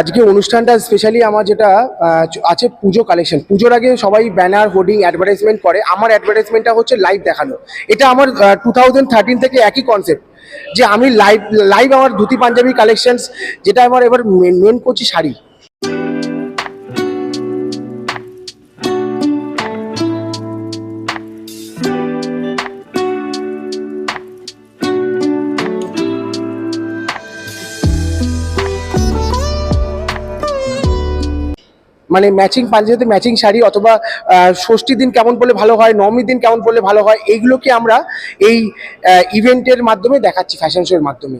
আজকে অনুষ্ঠানটা স্পেশালি আমার যেটা আছে পুজো কালেকশন পুজোর আগে সবাই ব্যানার হোর্ডিং অ্যাডভার্টাইজমেন্ট করে। আমার অ্যাডভার্টাইজমেন্টটা হচ্ছে লাইভ দেখানো। এটা আমার টু থেকে একই কনসেপ্ট যে আমি লাইভ লাইভ আমার ধুতি পাঞ্জাবি কালেকশনস যেটা আমার এবার মেন করছি শাড়ি। মানে ম্যাচিং পাঞ্জাবিতে ম্যাচিং শাড়ি অথবা ষষ্ঠী দিন কেমন পড়লে ভালো হয় নবমীর দিন কেমন পড়লে ভালো হয়, এইগুলোকে আমরা এই ইভেন্টের মাধ্যমে দেখাচ্ছি ফ্যাশন শোয়ের মাধ্যমে।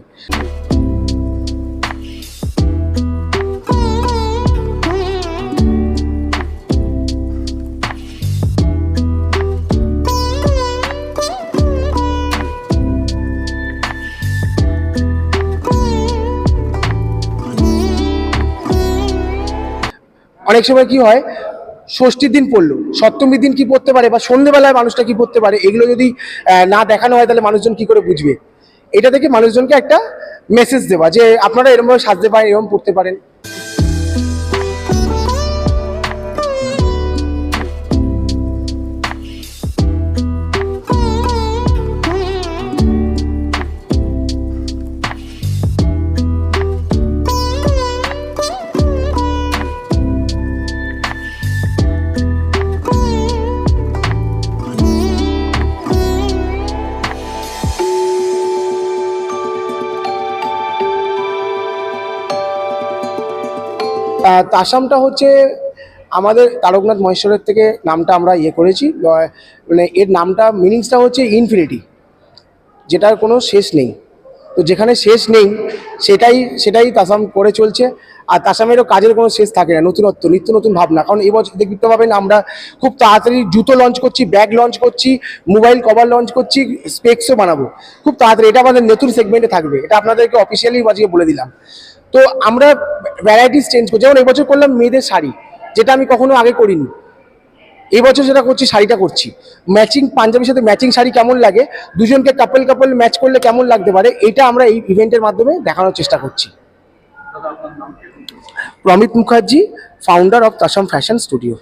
অনেক সময় কি হয়, ষষ্ঠীর দিন পড়ল সপ্তমীর দিন কি পড়তে পারে বা সন্ধ্যেবেলায় মানুষটা কি পড়তে পারে, এগুলো যদি না দেখানো হয় তাহলে মানুষজন কি করে বুঝবে? এটা থেকে মানুষজনকে একটা মেসেজ দেওয়া যে আপনারা এরমভাবে সাজতে পারেন এরকম পড়তে পারেন। তাসামটা হচ্ছে আমাদের তারকনাথ মহেশ্বরের থেকে নামটা আমরা ইয়ে করেছি। মানে এর নামটা মিনিংসটা হচ্ছে ইনফিনিটি যেটার কোনো শেষ নেই। তো যেখানে শেষ নেই, সেটাই সেটাই তাসাম করে চলছে। আর তার তাসামেরও কাজের কোনো শেষ থাকে না, নতুনত্ব, নিত্য নতুন ভাবনা। কারণ এবছর দেখতে পাবেন আমরা খুব তাড়াতাড়ি জুতো লঞ্চ করছি ব্যাগ লঞ্চ করছি মোবাইল কভার লঞ্চ করছি স্পেক্সও বানাবো। খুব তাড়াতাড়ি, এটা আমাদের নতুন সেগমেন্টে থাকবে, এটা আপনাদেরকে অফিসিয়ালি আজকে বলে দিলাম। তো আমরা ভ্যারাইটিস চেঞ্জ করছি, যেমন এবছর করলাম মেয়েদের শাড়ি, যেটা আমি কখনো আগে করিনি। এবছর যেটা করছি, শাড়িটা করছি। ম্যাচিং পাঞ্জাবির সাথে ম্যাচিং শাড়ি কেমন লাগে, দুজনকে কাপল কাপল ম্যাচ করলে কেমন লাগতে পারে, এটা আমরা এই ইভেন্টের মাধ্যমে দেখানোর চেষ্টা করছি। Pramit Mukherjee founder of Tasam fashion studio